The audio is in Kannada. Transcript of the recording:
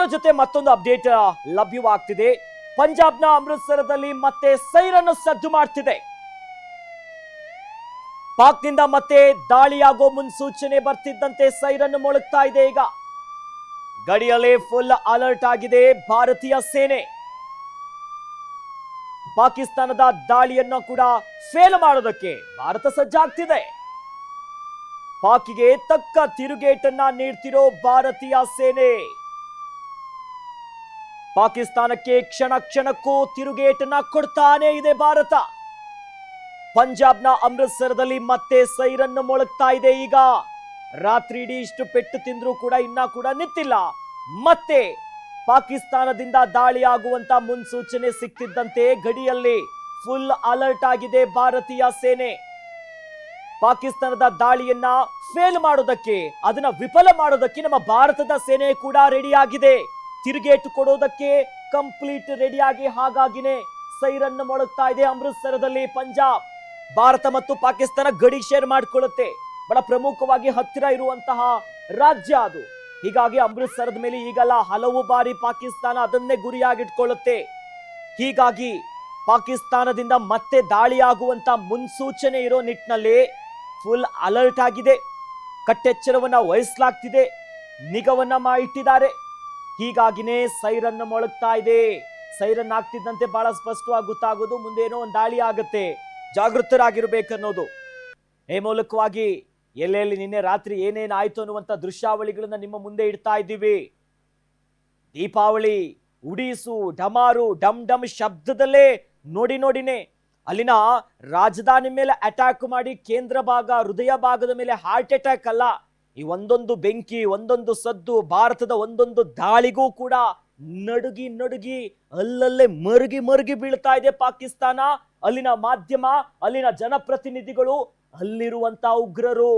ಇದೆಲ್ಲದರ ಜೊತೆ ಮತ್ತೊಂದು ಅಪ್ಡೇಟ್ ಲಭ್ಯವಾಗ್ತಿದೆ. ಪಂಜಾಬ್ನ ಅಮೃತ್ಸರದಲ್ಲಿ ಮತ್ತೆ ಸೈರನ್ನು ಸದ್ದು ಮಾಡ್ತಿದೆ. ಪಾಕ್ನಿಂದ ಮತ್ತೆ ದಾಳಿಯಾಗೋ ಮುನ್ಸೂಚನೆ ಬರ್ತಿದ್ದಂತೆ ಸೈರನ್ನು ಮುಳುಗ್ತಾ ಇದೆ ಈಗ. ಗಡಿಯಲ್ಲಿ ಫುಲ್ ಅಲರ್ಟ್ ಆಗಿದೆ ಭಾರತೀಯ ಸೇನೆ. ಪಾಕಿಸ್ತಾನದ ದಾಳಿಯನ್ನು ಕೂಡ ಫೇಲ್ ಮಾಡೋದಕ್ಕೆ ಭಾರತ ಸಜ್ಜಾಗ್ತಿದೆ. ಪಾಕಿಗೆ ತಕ್ಕ ತಿರುಗೇಟನ್ನ ನೀಡ್ತಿರೋ ಭಾರತೀಯ ಸೇನೆ. ಪಾಕಿಸ್ತಾನಕ್ಕೆ ಕ್ಷಣ ಕ್ಷಣಕ್ಕೂ ತಿರುಗೇಟನ್ನ ಕೊಡ್ತಾನೆ ಇದೆ ಭಾರತ. ಪಂಜಾಬ್ನ ಅಮೃತ್ಸರದಲ್ಲಿ ಮತ್ತೆ ಸೈರನ್ನು ಮೊಳಗ್ತಾ ಇದೆ ಈಗ. ರಾತ್ರಿ ಇಡೀ ಇಷ್ಟು ಪೆಟ್ಟು ತಿಂದ್ರೂ ಕೂಡ ಇನ್ನ ಕೂಡ ನಿಂತಿಲ್ಲ. ಮತ್ತೆ ಪಾಕಿಸ್ತಾನದಿಂದ ದಾಳಿ ಆಗುವಂತ ಮುನ್ಸೂಚನೆ ಸಿಕ್ತಿದ್ದಂತೆ ಗಡಿಯಲ್ಲಿ ಫುಲ್ ಅಲರ್ಟ್ ಆಗಿದೆ ಭಾರತೀಯ ಸೇನೆ. ಪಾಕಿಸ್ತಾನದ ದಾಳಿಯನ್ನ ಫೇಲ್ ಮಾಡೋದಕ್ಕೆ, ಅದನ್ನ ವಿಫಲ ಮಾಡೋದಕ್ಕೆ ನಮ್ಮ ಭಾರತದ ಸೇನೆ ಕೂಡ ರೆಡಿ ಆಗಿದೆ. ತಿರುಗೇಟು ಕೊಡೋದಕ್ಕೆ ಕಂಪ್ಲೀಟ್ ರೆಡಿಯಾಗಿ ಹಾಗಾಗಿನೇ ಸೈರನ್ನು ಮೊಳಗ್ತಾ ಇದೆ ಅಮೃತ್ಸರದಲ್ಲಿ ಪಂಜಾಬ್. ಭಾರತ ಮತ್ತು ಪಾಕಿಸ್ತಾನ ಗಡಿ ಶೇರ್ ಮಾಡಿಕೊಳ್ಳುತ್ತೆ. ಬಹಳ ಪ್ರಮುಖವಾಗಿ ಹತ್ತಿರ ಇರುವಂತಹ ರಾಜ್ಯ ಅದು. ಹೀಗಾಗಿ ಅಮೃತ್ಸರದ ಮೇಲೆ ಈಗಲ್ಲ ಹಲವು ಬಾರಿ ಪಾಕಿಸ್ತಾನ ಅದನ್ನೇ ಗುರಿಯಾಗಿಟ್ಕೊಳ್ಳುತ್ತೆ. ಹೀಗಾಗಿ ಪಾಕಿಸ್ತಾನದಿಂದ ಮತ್ತೆ ದಾಳಿಯಾಗುವಂತ ಮುನ್ಸೂಚನೆ ಇರೋ ನಿಟ್ಟಿನಲ್ಲಿ ಫುಲ್ ಅಲರ್ಟ್ ಆಗಿದೆ. ಕಟ್ಟೆಚ್ಚರವನ್ನು ವಹಿಸಲಾಗ್ತಿದೆ. ನಿಗವನ್ನ ಇಟ್ಟಿದ್ದಾರೆ ಹೀಗಾಗಿನೇ ಸೈರನ್ ಮೊಳಗ್ತಾ ಇದೆ. ಸೈರನ್ ಆಗ್ತಿದ್ದಂತೆ ಬಹಳ ಸ್ಪಷ್ಟವಾಗಿ ಗೊತ್ತಾಗೋದು ಮುಂದೇನೋ ಒಂದು ದಾಳಿ ಆಗುತ್ತೆ. ಜಾಗೃತರಾಗಿರ್ಬೇಕನ್ನೋದು. ಈ ಮೂಲಕವಾಗಿ ಎಲ್ಲೆಲ್ಲಿ ನಿನ್ನೆ ರಾತ್ರಿ ಏನೇನಾಯ್ತು ಅನ್ನುವಂಥ ದೃಶ್ಯಾವಳಿಗಳನ್ನ ನಿಮ್ಮ ಮುಂದೆ ಇಡ್ತಾ ಇದ್ದೀವಿ. ದೀಪಾವಳಿ, ಉಡೀಸು, ಡಮಾರು, ಡಮ್ ಡಮ್ ಶಬ್ದದಲ್ಲೇ ನೋಡಿ ನೋಡಿನೇ. ಅಲ್ಲಿನ ರಾಜಧಾನಿ ಮೇಲೆ ಅಟ್ಯಾಕ್ ಮಾಡಿ ಕೇಂದ್ರ ಭಾಗ, ಹೃದಯ ಭಾಗದ ಮೇಲೆ ಹಾರ್ಟ್ ಅಟ್ಯಾಕ್ ಅಲ್ಲ. ಈ ಒಂದೊಂದು ಬೆಂಕಿ, ಒಂದೊಂದು ಸದ್ದು ಭಾರತದ ಒಂದೊಂದು ದಾಳಿಗೂ ಕೂಡ ನಡುಗಿ ನಡುಗಿ ಅಲ್ಲಲ್ಲೇ ಮರುಗಿ ಮರುಗಿ ಬೀಳ್ತಾ ಇದೆ ಪಾಕಿಸ್ತಾನ. ಅಲ್ಲಿನ ಮಾಧ್ಯಮ, ಅಲ್ಲಿನ ಜನಪ್ರತಿನಿಧಿಗಳು ಅಲ್ಲಿರುವಂತ ಉಗ್ರರು.